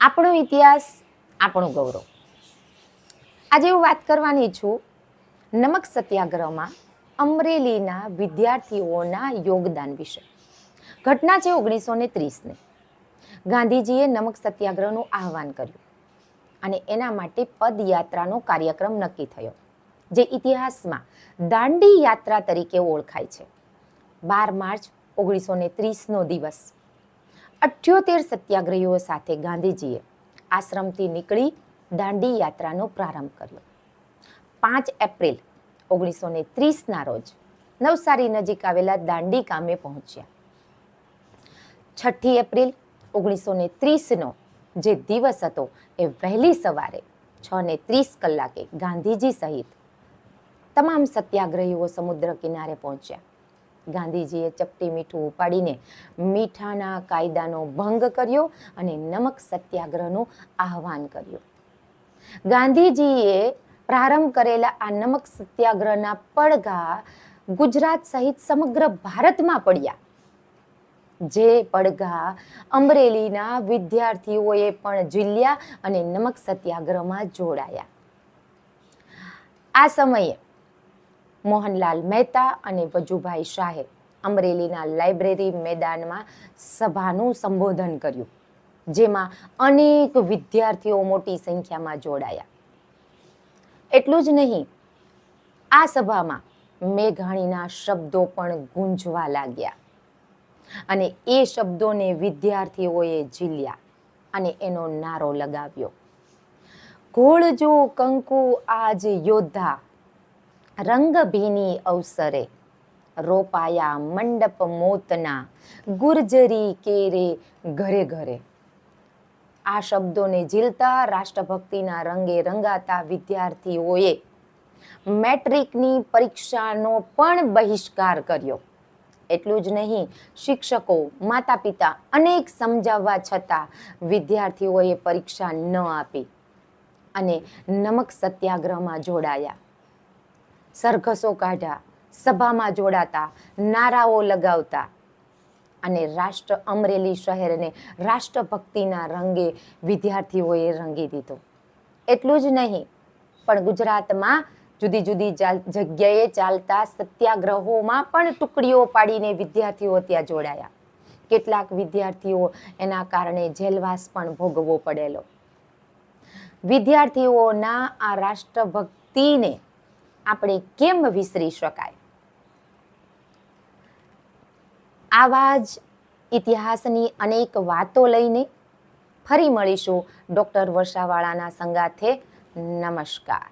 આપણો ઇતિહાસ, આપણું ગૌરવ. આજે હું વાત કરવાની છું નમક સત્યાગ્રહમાં અમરેલીના વિદ્યાર્થીઓના યોગદાન વિશે. ઘટના છે ઓગણીસો ને ત્રીસની. ગાંધીજીએ નમક સત્યાગ્રહનું આહવાન કર્યું અને એના માટે પદયાત્રાનો કાર્યક્રમ નક્કી થયો, જે ઇતિહાસમાં દાંડી યાત્રા તરીકે ઓળખાય છે. બાર માર્ચ ઓગણીસો ને ત્રીસનો દિવસ. અઠ્યોતેર સત્યાગ્રહીઓ સાથે ગાંધીજીએ આશ્રમથી નીકળી દાંડી યાત્રાનો પ્રારંભ કર્યો. પાંચ એપ્રિલ ઓગણીસો ને ત્રીસના રોજ નવસારી નજીક આવેલા દાંડી ગામે પહોંચ્યા. છઠ્ઠી એપ્રિલ ઓગણીસો ને ત્રીસનો જે દિવસ હતો એ વહેલી સવારે છ ને ત્રીસ કલાકે ગાંધીજી સહિત તમામ સત્યાગ્રહીઓ સમુદ્ર કિનારે પહોંચ્યા. ગાંધીજીએ ચપટી મીઠું ઉપાડીને મીઠાના કાયદાનો ભંગ કર્યો અને નમક સત્યાગ્રહનું આહવાન કર્યું. ગાંધીજીએ પ્રારંભ કરેલા આ નમક સત્યાગ્રહના પડઘા ગુજરાત સહિત સમગ્ર ભારતમાં પડ્યા. જે પડઘા અમરેલીના વિદ્યાર્થીઓએ પણ ઝીલ્યા અને નમક સત્યાગ્રહમાં જોડાયા. આ સમયે મોહનલાલ મહેતા અને વજુભાઈ શાહે અમરેલીના લાઇબ્રેરી મેદાનમાં સભાનું સંબોધન કર્યું, જેમાં અનેક વિદ્યાર્થીઓ મોટી સંખ્યામાં જોડાયા. એટલું જ નહીં, આ સભામાં મેઘાણીના શબ્દો પણ ગુંજવા લાગ્યા અને એ શબ્દોને વિદ્યાર્થીઓએ ઝીલ્યા અને એનો નારો લગાવ્યો. ઘોળજો કંકુ આજ યોદ્ધા રંગભીની અવસરે, રોપાયા મંડપ મોતના, ગુર્જરી કેરે ઘરે ઘરે. આ શબ્દોને ઝીલતા રાષ્ટ્રભક્તિના રંગે રંગાતા વિદ્યાર્થીઓએ મેટ્રિકની પરીક્ષાનો પણ બહિષ્કાર કર્યો. એટલું જ નહીં, શિક્ષકો માતા પિતા અનેક સમજાવવા છતાં વિદ્યાર્થીઓએ પરીક્ષા ન આપી અને નમક સત્યાગ્રહમાં જોડાયા. સરઘસો કાઢ્યા, સભામાં જોડાતા, નારાઓ લગાવતા અને રાષ્ટ્ર અમરેલી શહેરને રાષ્ટ્રભક્તિના રંગે વિદ્યાર્થીઓએ રંગી દીધો. એટલું જ નહીં, પણ ગુજરાતમાં જુદી જુદી જગ્યાએ ચાલતા સત્યાગ્રહોમાં પણ ટુકડીઓ પાડીને વિદ્યાર્થીઓ ત્યાં જોડાયા. કેટલાક વિદ્યાર્થીઓ એના કારણે જેલવાસ પણ ભોગવવો પડેલો. વિદ્યાર્થીઓના આ રાષ્ટ્રભક્તિને આપણે કેમ વિસરી શકાય? આવા જ ઇતિહાસની અનેક વાતો લઈને ફરી મળીશું ડૉક્ટર વર્ષાવાળાના સંગાથે. નમસ્કાર.